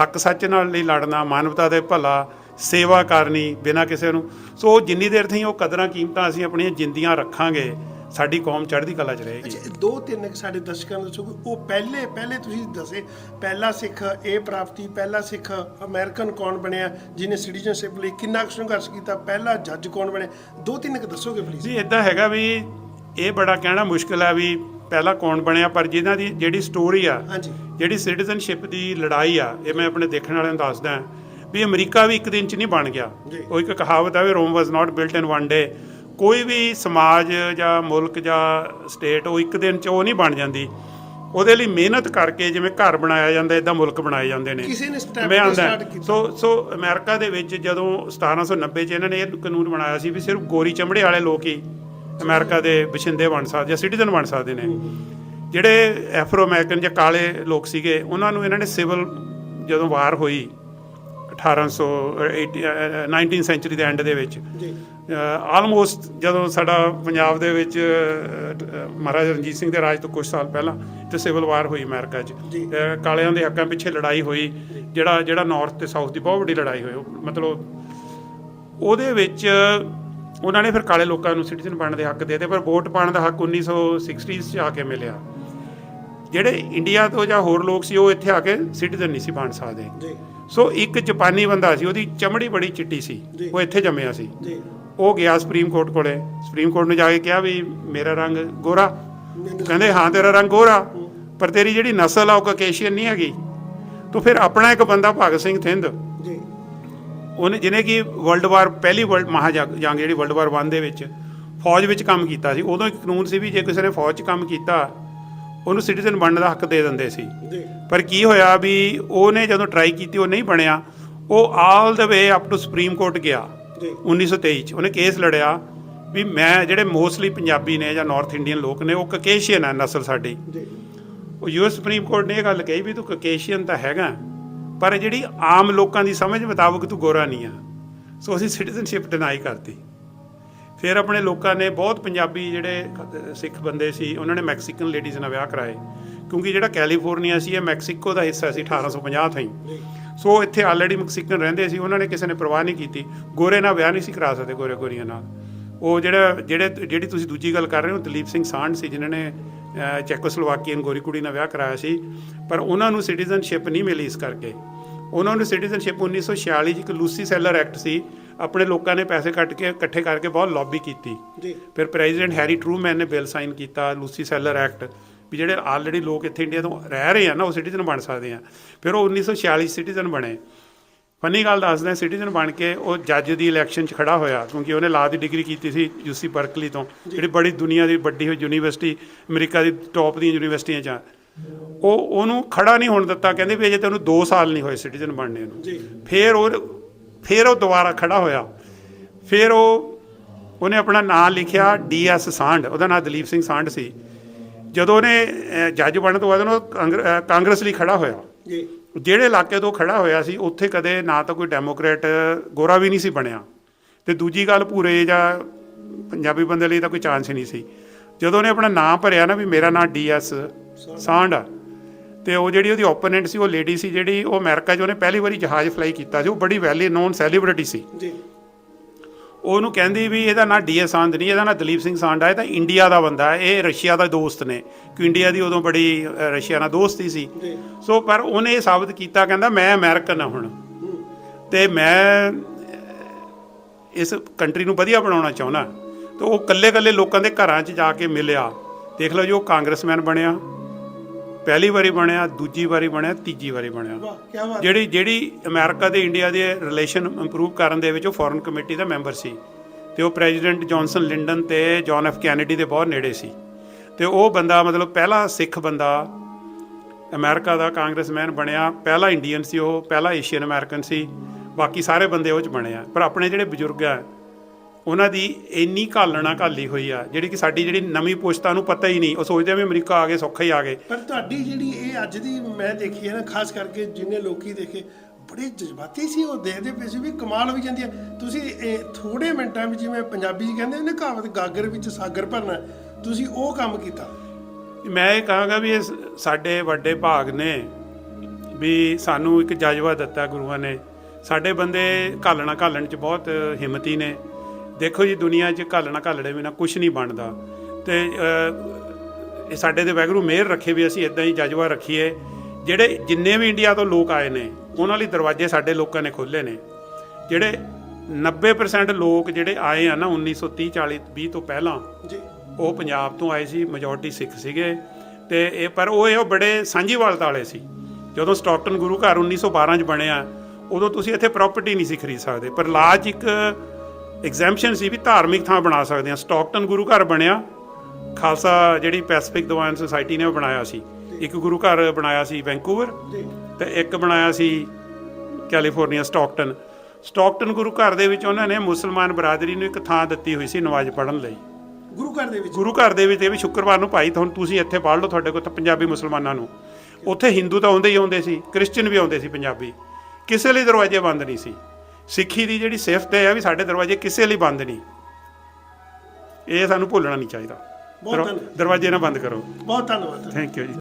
ਹੱਕ ਸੱਚ ਨਾਲ ਲਈ ਲੜਨਾ, ਮਾਨਵਤਾ ਦੇ ਭਲਾ, ਸੇਵਾ ਕਰਨੀ ਬਿਨਾਂ ਕਿਸੇ ਨੂੰ। ਸੋ ਜਿੰਨੀ ਦੇਰ ਥੀ ਉਹ ਕਦਰਾਂ ਕੀਮਤਾਂ ਅਸੀਂ ਆਪਣੀਆਂ ਜਿੰਦੀਆਂ ਰੱਖਾਂਗੇ ਸਾਡੀ ਕੌਮ ਚੜ੍ਹਦੀ ਕਲਾ 'ਚ ਰਹੇਗੀ। ਅੱਛਾ ਦੋ ਤਿੰਨ ਕੁ ਸਾਡੇ ਦਰਸ਼ਕਾਂ ਨੂੰ ਦੱਸੋ ਉਹ ਪਹਿਲੇ ਪਹਿਲੇ ਤੁਸੀਂ ਦੱਸੇ ਪਹਿਲਾ ਸਿੱਖ ਇਹ ਪ੍ਰਾਪਤੀ ਪਹਿਲਾ ਸਿੱਖ ਅਮਰੀਕਨ ਕੌਣ ਬਣਿਆ ਜਿਹਨੇ ਸਿਟੀਜ਼ਨਸ਼ਿਪ ਲਈ ਕਿੰਨਾ ਸੰਘਰਸ਼ ਕੀਤਾ ਪਹਿਲਾ ਜੱਜ ਕੌਣ ਬਣਿਆ? ਦੋ ਤਿੰਨ ਕੁ ਦੱਸੋਗੇ ਪਲੀਜ਼ ਜੀ ਇਦਾਂ ਹੈਗਾ ਵੀ ਇਹ ਬੜਾ ਕਹਿਣਾ ਮੁਸ਼ਕਲ ਹੈ ਵੀ ਪਹਿਲਾਂ ਕੌਣ ਬਣਿਆ ਪਰ ਜਿਨ੍ਹਾਂ ਦੀ ਜਿਹੜੀ ਸਟੋਰੀ ਆ ਜਿਹੜੀ ਸਿਟੀਜ਼ਨਸ਼ਿਪ ਦੀ ਲੜਾਈ ਆ ਇਹ ਮੈਂ ਆਪਣੇ ਦੇਖਣ ਵਾਲਿਆਂ ਨੂੰ ਦੱਸਦਾ ਵੀ ਅਮਰੀਕਾ ਵੀ ਇੱਕ ਦਿਨ ਚ ਨਹੀਂ ਬਣ ਗਿਆ। ਉਹ ਇੱਕ ਕਹਾਵਤ ਆ ਵੀ ਰੋਮ ਵਾਸ ਨਾਟ ਬਿਲਟ ਇਨ ਵਨ ਡੇ। ਕੋਈ ਵੀ ਸਮਾਜ ਜਾਂ ਮੁਲਕ ਜਾਂ ਸਟੇਟ ਉਹ ਇੱਕ ਦਿਨ ਚ ਉਹ ਨਹੀਂ ਬਣ ਜਾਂਦੀ। ਉਹਦੇ ਲਈ ਮਿਹਨਤ ਕਰਕੇ ਜਿਵੇਂ ਘਰ ਬਣਾਇਆ ਜਾਂਦਾ ਇਦਾਂ ਮੁਲਕ ਬਣਾਏ ਜਾਂਦੇ ਨੇ। ਕਿਸੇ ਨੇ step ਮੈਂ ਤੋਂ ਆਂਦਾ start ਕੀਤਾ। ਸੋ ਸੋ ਅਮਰੀਕਾ ਦੇ ਵਿੱਚ ਜਦੋਂ 1790 ਚ ਇਹਨਾਂ ਨੇ ਇਹ ਕਾਨੂੰਨ ਬਣਾਇਆ ਸੀ ਵੀ ਸਿਰਫ ਗੋਰੀ ਚਮੜੇ ਵਾਲੇ ਲੋਕ ਹੀ ਅਮਰੀਕਾ ਦੇ ਵਸਿੰਦੇ ਬਣ ਸਕਦੇ ਜਾਂ ਸਿਟੀਜ਼ਨ ਬਣ ਸਕਦੇ ਨੇ। ਜਿਹੜੇ ਐਫਰੋ ਅਮਰੀਕਨ ਜਾਂ ਕਾਲੇ ਲੋਕ ਸੀਗੇ ਉਹਨਾਂ ਨੂੰ ਇਹਨਾਂ ਨੇ ਸਿਵਲ ਜਦੋਂ ਵਾਰ ਹੋਈ 1800 19 ਸੈਂਚੁਰੀ ਦੇ ਐਂਡ ਦੇ ਵਿੱਚ। ਜੀ। ਆਲਮੋਸਟ ਜਦੋਂ ਸਾਡਾ ਪੰਜਾਬ ਦੇ ਵਿੱਚ ਮਹਾਰਾਜਾ ਰਣਜੀਤ ਸਿੰਘ ਦੇ ਰਾਜ ਤੋਂ ਕੁਝ ਸਾਲ ਪਹਿਲਾਂ ਤੇ ਸਿਵਲ ਵਾਰ ਹੋਈ ਅਮਰੀਕਾ 'ਚ। ਕਾਲਿਆਂ ਦੇ ਹੱਕਾਂ ਪਿੱਛੇ ਲੜਾਈ ਹੋਈ ਜਿਹੜਾ ਜਿਹੜਾ ਨਾਰਥ ਤੇ ਸਾਊਥ ਦੀ ਬਹੁਤ ਵੱਡੀ ਲੜਾਈ ਹੋਈ। ਮਤਲਬ ਉਹਦੇ ਵਿੱਚ ਉਹਨਾਂ ਨੇ ਫਿਰ ਕਾਲੇ ਲੋਕਾਂ ਨੂੰ ਸਿਟੀਜ਼ਨ ਬਣਨ ਦੇ ਹੱਕ ਦੇ ਦਿੱਤੇ ਪਰ ਵੋਟ ਪਾਉਣ ਦਾ ਹੱਕ 1960s 'ਚ ਆ ਕੇ ਮਿਲਿਆ। ਜਿਹੜੇ ਇੰਡੀਆ ਤੋਂ ਜਾਂ ਹੋਰ ਲੋਕ ਸੀ ਉਹ ਇੱਥੇ ਆ ਕੇ ਸਿਟੀਜ਼ਨ ਨਹੀਂ ਸੀ ਬਣ ਸਕਦੇ। ਜੀ। ਸੋ ਇੱਕ ਜਾਪਾਨੀ ਬੰਦਾ ਸੀ ਉਹਦੀ ਚਮੜੀ ਬੜੀ ਚਿੱਟੀ ਸੀ। ਉਹ ਇੱਥੇ ਜੰਮਿਆ ਸੀ। ਜੀ। ਉਹ ਗਿਆ ਸੁਪਰੀਮ ਕੋਰਟ ਕੋਲੇ। ਸੁਪਰੀਮ ਕੋਰਟ ਨੇ ਜਾ ਕੇ ਕਿਹਾ ਵੀ ਮੇਰਾ ਰੰਗ ਗੋਰਾ। ਕਹਿੰਦੇ ਹਾਂ ਤੇਰਾ ਰੰਗ ਗੋਰਾ। ਪਰ ਤੇਰੀ ਜਿਹੜੀ ਨਸਲ ਆ ਉਹ ਕਕੇਸ਼ੀਅਨ ਨਹੀਂ ਹੈਗੀ। ਤੂੰ ਫਿਰ ਆਪਣਾ ਇੱਕ ਬੰਦਾ ਭਗਤ ਸਿੰਘ ਥਿੰਦ। ਜੀ। ਉਹਨੇ ਜਿਹਨੇ ਕਿ ਵਰਲਡ ਵਾਰ ਪਹਿਲੀ ਵਰਲਡ ਮਹਾਜੰਗ ਜੰਗ ਜਿਹੜੀ ਵਰਲਡ ਵਾਰ 1 ਦੇ ਵਿੱਚ ਫੌਜ ਵਿੱਚ ਕੰਮ ਕੀਤਾ ਸੀ। ਉਦੋਂ ਇੱਕ ਕਾਨੂੰਨ ਸੀ ਵੀ ਜੇ ਕਿਸੇ ਨੇ ਫੌਜ 'ਚ ਕੰਮ ਕੀਤਾ ਉਹਨੂੰ ਸਿਟੀਜ਼ਨ ਬਣਨ ਦਾ ਹੱਕ ਦੇ ਦਿੰਦੇ ਸੀ। ਪਰ ਕੀ ਹੋਇਆ ਵੀ ਉਹਨੇ ਜਦੋਂ ਟਰਾਈ ਕੀਤੀ ਉਹ ਨਹੀਂ ਬਣਿਆ। ਉਹ all the way up to supreme court ਗਿਆ। 1923 ਚ। ਉਹਨੇ ਕੇਸ ਲੜਿਆ ਵੀ ਮੈਂ ਜਿਹੜੇ ਮੋਸਟਲੀ ਪੰਜਾਬੀ ਨੇ ਜਾਂ ਨਾਰਥ ਇੰਡੀਅਨ ਲੋਕ ਨੇ ਉਹ ਕਕੇਸ਼ੀਅਨ ਹੈ ਨਸਲ ਸਾਡੀ। ਜੀ। ਉਹ ਯੂਐਸ ਸੁਪਰੀਮ ਕੋਰਟ ਨੇ ਇਹ ਗੱਲ ਕਹੀ ਵੀ ਤੂੰ ਕਕੇਸ਼ੀਅਨ ਤਾਂ ਹੈਗਾ ਪਰ ਜਿਹੜੀ ਆਮ ਲੋਕਾਂ ਦੀ ਸਮਝ ਮੁਤਾਬਕ ਤੂੰ ਗੋਰਾ ਨਹੀਂ ਆ। ਸੋ ਅਸੀਂ ਸਿਟੀਜ਼ਨਸ਼ਿਪ ਡਿਨਾਈ ਕਰਤੀ। ਫਿਰ ਆਪਣੇ ਲੋਕਾਂ ਨੇ ਬਹੁਤ ਪੰਜਾਬੀ ਜਿਹੜੇ ਸਿੱਖ ਬੰਦੇ ਸੀ ਉਹਨਾਂ ਨੇ ਮੈਕਸੀਕਨ ਲੇਡੀਜ਼ ਨਾਲ ਵਿਆਹ ਕਰਾਏ। ਕਿਉਂਕਿ ਜਿਹੜਾ ਕੈਲੀਫੋਰਨੀਆ ਸੀ ਇਹ ਮੈਕਸੀਕੋ ਦਾ ਹਿੱਸਾ ਸੀ 1850 ਤਾਈਂ ਸੋ ਇੱਥੇ ਆਲਰੇਡੀ ਮੈਕਸੀਕਨ ਰਹਿੰਦੇ ਸੀ ਉਹਨਾਂ ਨੇ ਕਿਸੇ ਨੇ ਪਰਵਾਹ ਨਹੀਂ ਕੀਤੀ। ਗੋਰੇ ਨਾਲ ਵਿਆਹ ਨਹੀਂ ਸੀ ਕਰਾ ਸਕਦੇ ਗੋਰੇ ਗੋਰੀਆਂ ਨਾਲ। ਉਹ ਜਿਹੜਾ ਜਿਹੜੇ ਜਿਹੜੀ ਤੁਸੀਂ ਦੂਜੀ ਗੱਲ ਕਰ ਰਹੇ ਹੋ ਦਲੀਪ ਸਿੰਘ ਸਾਂਢ ਸੀ ਜਿਨ੍ਹਾਂ ਨੇ ਚੈਕੋਸਲੋਵਾਕੀਅਨ ਗੋਰੀ ਕੁੜੀ ਨਾਲ ਵਿਆਹ ਕਰਾਇਆ ਸੀ। ਪਰ ਉਹਨਾਂ ਨੂੰ ਸਿਟੀਜ਼ਨਸ਼ਿਪ ਨਹੀਂ ਮਿਲੀ ਇਸ ਕਰਕੇ। ਉਹਨਾਂ ਨੂੰ ਸਿਟੀਜ਼ਨਸ਼ਿਪ 1946 ਚ ਇੱਕ ਲੂਸੀ ਸੈਲਰ ਐਕਟ ਸੀ। ਆਪਣੇ ਲੋਕਾਂ ਨੇ ਪੈਸੇ ਕੱਟ ਕੇ ਇਕੱਠੇ ਕਰਕੇ ਬਹੁਤ ਲੌਬੀ ਕੀਤੀ। ਜੀ। ਫਿਰ ਪ੍ਰੈਜ਼ੀਡੈਂਟ ਹੈਰੀ ਟਰੂਮੈਨ ਨੇ ਬਿੱਲ ਸਾਈਨ ਕੀਤਾ ਲੂਸੀ ਸੈਲਰ ਐਕਟ ਵੀ ਜਿਹੜੇ ਆਲਰੇਡੀ ਲੋਕ ਇੱਥੇ ਇੰਡੀਆ ਤੋਂ ਰਹਿ ਰਹੇ ਆ ਨਾ ਉਹ ਸਿਟੀਜ਼ਨ ਬਣ ਸਕਦੇ ਆ। ਫਿਰ ਉਹ 1946 ਸਿਟੀਜ਼ਨ ਬਣੇ। ਫਨੀ ਗੱਲ ਦੱਸਦਾ ਸਿਟੀਜ਼ਨ ਬਣ ਕੇ ਉਹ ਜੱਜ ਦੀ ਇਲੈਕਸ਼ਨ 'ਚ ਖੜਾ ਹੋਇਆ ਕਿਉਂਕਿ ਉਹਨੇ ਲਾ ਦੀ ਡਿਗਰੀ ਕੀਤੀ ਸੀ ਯੂਸੀ ਬਰਕਲੀ ਤੋਂ। ਜਿਹੜੀ ਬੜੀ ਦੁਨੀਆ ਦੀ ਵੱਡੀ ਹੋਈ ਯੂਨੀਵਰਸਿਟੀ ਅਮਰੀਕਾ ਦੀ ਟੌਪ ਦੀਆਂ ਯੂਨੀਵਰਸਿਟੀਆਂ 'ਚ। ਉਹ ਉਹਨੂੰ ਖੜਾ ਨਹੀਂ ਹੋਣ ਦਿੱਤਾ ਕਹਿੰਦੇ ਵੀ ਅਜੇ ਤੈਨੂੰ 2 ਸਾਲ ਨਹੀਂ ਹੋਏ ਸਿਟੀਜ਼ਨ ਬਣਨੇ ਨੂੰ। ਫਿਰ ਉਹ ਫਿਰ ਉਹ ਦੁਬਾਰਾ ਖੜਾ ਹੋਇਆ। ਫਿਰ ਉਹ ਉਹਨੇ ਆਪਣਾ ਨਾਮ ਲਿਖਿਆ ਡੀਐਸ ਸਾਂਢ ਉਹਦਾ ਨਾਮ ਦਲੀਪ ਸਿੰਘ ਸਾਂਢ ਸੀ। ਜਦੋਂ ਅਹ, ਜੱਜ ਬਣਨ ਤੋਂ ਬਾਅਦ ਅਹ, ਕਾਂਗਰਸ ਲਈ ਖੜਾ ਹੋਇਆ। ਜੀ। ਜਿਹੜੇ ਇਲਾਕੇ ਤੋਂ ਖੜਾ ਹੋਇਆ ਸੀ ਉੱਥੇ ਕਦੇ ਨਾ ਤਾਂ ਕੋਈ ਡੈਮੋਕ੍ਰੇਟ ਗੋਰਾ ਵੀ ਨਹੀਂ ਸੀ ਬਣਿਆ। ਤੇ ਦੂਜੀ ਗੱਲ ਪੂਰੇ ਜਾਂ ਪੰਜਾਬੀ ਬੰਦੇ ਲਈ ਤਾਂ ਕੋਈ ਚਾਂਸ ਹੀ ਨਹੀਂ ਸੀ। ਜਦੋਂ ਉਹਨੇ ਆਪਣਾ ਨਾਮ ਭਰਿਆ ਨਾ ਵੀ ਮੇਰਾ ਨਾਮ ਡੀਐਸ ਆ ਤੇ ਉਹ ਜਿਹੜੀ ਉਹਦੀ ਓਪੋਨੈਂਟ ਸੀ ਉਹ ਲੇਡੀ ਸੀ ਜਿਹੜੀ ਉਹ ਅਮਰੀਕਾ 'ਚ ਉਹਨੇ ਪਹਿਲੀ ਵਾਰੀ ਜਹਾਜ਼ ਫਲਾਈ ਕੀਤਾ ਸੀ। ਉਹ ਬੜੀ ਵੈਲੀ ਨੋਨ ਸੈਲੀਬ੍ਰਿਟੀ ਸੀ। ਜੀ। ਉਹਨੂੰ ਕਹਿੰਦੀ ਵੀ ਇਹਦਾ ਨਾਂ ਡੀਐਸ ਸਾਂਧ ਨਹੀਂ ਇਹਦਾ ਨਾਂ ਦਲੀਪ ਸਿੰਘ ਸਾਂਢਾ ਹੈ ਤਾਂ ਇੰਡੀਆ ਦਾ ਬੰਦਾ ਹੈ ਇਹ ਰਸ਼ੀਆ ਦਾ ਦੋਸਤ ਨੇ। ਕਿ ਇੰਡੀਆ ਦੀ ਉਦੋਂ ਬੜੀ ਰਸ਼ੀਆ ਨਾਲ ਦੋਸਤੀ ਸੀ। ਸੋ ਪਰ ਉਹਨੇ ਇਹ ਸਾਬਤ ਕੀਤਾ ਕਹਿੰਦਾ ਮੈਂ ਅਮਰੀਕਨ ਹਾਂ ਹੁਣ। ਤੇ ਮੈਂ ਇਸ ਕੰਟਰੀ ਨੂੰ ਵਧੀਆ ਬਣਾਉਣਾ ਚਾਹੁੰਦਾ। ਤੇ ਉਹ ਕੱਲੇ-ਕੱਲੇ ਲੋਕਾਂ ਦੇ ਘਰਾਂ 'ਚ ਜਾ ਕੇ ਮਿਲਿਆ। ਦੇਖ ਲਓ ਜੀ ਉਹ ਕਾਂਗਰਸਮੈਨ ਬਣਿਆ। ਪਹਿਲੀ ਵਾਰੀ ਬਣਿਆ ਦੂਜੀ ਵਾਰੀ ਬਣਿਆ ਤੀਜੀ ਵਾਰੀ ਬਣਿਆ। ਵਾਹ ਕੀ ਬਾਤ ਜਿਹੜੀ ਜਿਹੜੀ ਅਮਰੀਕਾ ਤੇ ਇੰਡੀਆ ਦੇ ਰਿਲੇਸ਼ਨ ਇੰਪਰੂਵ ਕਰਨ ਦੇ ਵਿੱਚ ਉਹ ਫੋਰਨ ਕਮੇਟੀ ਦਾ ਮੈਂਬਰ ਸੀ ਤੇ ਉਹ ਪ੍ਰੈਜ਼ੀਡੈਂਟ ਜੌਨਸਨ ਲਿੰਡਨ ਤੇ ਜੌਨ ਐਫ ਕੈਨੇਡੀ ਦੇ ਬਹੁਤ ਨੇੜੇ ਸੀ। ਤੇ ਉਹ ਬੰਦਾ ਮਤਲਬ ਪਹਿਲਾ ਸਿੱਖ ਬੰਦਾ ਅਮਰੀਕਾ ਦਾ ਕਾਂਗਰਸਮੈਨ ਬਣਿਆ ਪਹਿਲਾ ਇੰਡੀਅਨ ਸੀ ਉਹ ਪਹਿਲਾ ਏਸ਼ੀਅਨ ਅਮਰੀਕਨ ਸੀ ਬਾਕੀ ਸਾਰੇ ਬੰਦੇ ਉਹ ਚ ਬਣੇ ਆ। ਪਰ ਆਪਣੇ ਜਿਹੜੇ ਬਜ਼ੁਰਗ ਆ ਉਹਨਾਂ ਦੀ ਇੰਨੀ ਘਾਲਣਾ ਘਾਲੀ ਹੋਈ ਆ ਜਿਹੜੀ ਕਿ ਸਾਡੀ ਜਿਹੜੀ ਨਵੀਂ ਪੁਸ਼ਤਾ ਨੂੰ ਪਤਾ ਹੀ ਨਹੀਂ। ਉਹ ਸੋਚਦੇ ਆ ਵੀ ਅਮਰੀਕਾ ਆ ਗਏ ਸੌਖਾ ਹੀ ਆ ਗਏ। ਪਰ ਤੁਹਾਡੀ ਜਿਹੜੀ ਇਹ ਅੱਜ ਦੀ ਮੈਂ ਦੇਖੀ ਹੈ ਨਾ ਖਾਸ ਕਰਕੇ ਜਿੰਨੇ ਲੋਕੀ ਦੇਖੇ ਬੜੇ ਜਜ਼ਬਾਤੀ ਸੀ ਉਹ ਦੇਖਦੇ ਪਏ ਸੀ ਵੀ ਕਮਾਲ ਹੋਈ ਜਾਂਦੀ ਹੈ ਤੁਸੀਂ ਇਹ ਥੋੜੇ ਮਿੰਟਾਂ ਵਿੱਚ ਜਿਵੇਂ ਪੰਜਾਬੀ 'ਚ ਕਹਿੰਦੇ ਨੇ ਕਹਾਵਤ ਗਾਗਰ ਵਿੱਚ ਸਾਗਰ ਭਰਨਾ ਤੁਸੀਂ ਉਹ ਕੰਮ ਕੀਤਾ। ਮੈਂ ਇਹ ਕਹਾਂਗਾ ਵੀ ਇਹ ਸਾਡੇ ਵੱਡੇ ਭਾਗ ਨੇ ਵੀ ਸਾਨੂੰ ਇੱਕ ਜਜ਼ਬਾ ਦਿੱਤਾ ਗੁਰੂਆਂ ਨੇ। ਸਾਡੇ ਬੰਦੇ ਘਾਲਣਾ ਘਾਲਣ ਚ ਬਹੁਤ ਹਿੰਮਤੀ ਨੇ। ਦੇਖੋ ਜੀ ਦੁਨੀਆ 'ਚ ਘਾਲਣਾ ਘਾਲੜੇ ਬਿਨਾ ਕੁਝ ਨਹੀਂ ਬਣਦਾ। ਤੇ ਇਹ ਸਾਡੇ ਦੇ ਵੈਗਰੂ ਮਿਹਰ ਰੱਖੇ ਵੀ ਅਸੀਂ ਇਦਾਂ ਹੀ ਜਜ਼ਬਾ ਰੱਖੀਏ। ਜਿਹੜੇ ਜਿੰਨੇ ਵੀ ਇੰਡੀਆ ਤੋਂ ਲੋਕ ਆਏ ਨੇ ਉਹਨਾਂ ਲਈ ਦਰਵਾਜ਼ੇ ਸਾਡੇ ਲੋਕਾਂ ਨੇ ਖੋਲ੍ਹੇ ਨੇ। ਜਿਹੜੇ 90% ਲੋਕ ਜਿਹੜੇ ਆਏ ਆ ਨਾ 1930 40 20 ਤੋਂ ਪਹਿਲਾਂ ਜੀ। ਉਹ ਪੰਜਾਬ ਤੋਂ ਆਏ ਸੀ ਮੈਜੋਰਟੀ ਸਿੱਖ ਸੀਗੇ। ਤੇ ਇਹ ਪਰ ਉਹ ਇਹ ਬੜੇ ਸਾਂਝੀਵਾਲਤ ਵਾਲੇ ਸੀ। ਜਦੋਂ ਸਟਾਕਟਨ ਗੁਰੂ ਘਰ 1912 ਚ ਬਣਿਆ ਉਦੋਂ ਤੁਸੀਂ ਇੱਥੇ ਪ੍ਰਾਪਰਟੀ ਨਹੀਂ ਸੀ ਖਰੀਦ ਸਕਦੇ। ਪਰ 'ਚ ਇੱਕ ਐਗਜ਼ੈਂਪਸ਼ਨ ਸੀ ਵੀ ਧਾਰਮਿਕ ਥਾਂ ਬਣਾ ਸਕਦੇ ਆ ਸਟਾਕਟਨ ਗੁਰੂ ਘਰ ਬਣਿਆ। ਖਾਲਸਾ ਜਿਹੜੀ ਪੈਸੀਫਿਕ ਦੀਵਾਨ ਸੁਸਾਇਟੀ ਨੇ ਉਹ ਬਣਾਇਆ ਸੀ। ਇੱਕ ਗੁਰੂ ਘਰ ਬਣਾਇਆ ਸੀ ਵੈਂਕੂਵਰ ਤੇ ਇੱਕ ਬਣਾਇਆ ਸੀ ਕੈਲੀਫੋਰਨੀਆ ਸਟਾਕਟਨ ਸਟਾਕਟਨ ਗੁਰੂ ਘਰ ਦੇ ਵਿੱਚ ਉਹਨਾਂ ਨੇ ਮੁਸਲਮਾਨ ਬਰਾਦਰੀ ਨੂੰ ਇੱਕ ਥਾਂ ਦਿੱਤੀ ਹੋਈ ਸੀ ਨਮਾਜ਼ ਪੜ੍ਹਨ ਲਈ। ਗੁਰੂ ਘਰ ਦੇ ਵਿੱਚ? ਗੁਰੂ ਘਰ ਦੇ ਵਿੱਚ ਇਹ ਵੀ ਸ਼ੁੱਕਰਵਾਰ ਨੂੰ ਭਾਈ ਤੁਹਾਨੂੰ ਤੁਸੀਂ ਇੱਥੇ ਪੜ੍ਹ ਲਓ ਤੁਹਾਡੇ ਕੋਲ ਤਾਂ ਪੰਜਾਬੀ ਮੁਸਲਮਾਨਾਂ ਨੂੰ। ਉੱਥੇ ਹਿੰਦੂ ਤਾਂ ਆਉਂਦੇ ਹੀ ਆਉਂਦੇ ਸੀ ਕ੍ਰਿਸਚੀਅਨ ਵੀ ਆਉਂਦੇ ਸੀ ਪੰਜਾਬੀ। ਕਿਸੇ ਲਈ ਦਰਵਾਜ਼ੇ ਬੰਦ ਨਹੀਂ ਸੀ। ਸਿੱਖੀ ਦੀ ਜਿਹੜੀ ਸਿਫਤ ਹੈ ਵੀ ਸਾਡੇ ਦਰਵਾਜ਼ੇ ਕਿਸੇ ਲਈ ਬੰਦ ਨਹੀਂ। ਇਹ ਸਾਨੂੰ ਭੁੱਲਣਾ ਨਹੀਂ ਚਾਹੀਦਾ। ਬਹੁਤ ਧੰਨਵਾਦ। ਦਰਵਾਜ਼ੇ ਨਾ ਬੰਦ ਕਰੋ। ਬਹੁਤ ਧੰਨਵਾਦ। ਥੈਂਕ ਯੂ ਜੀ।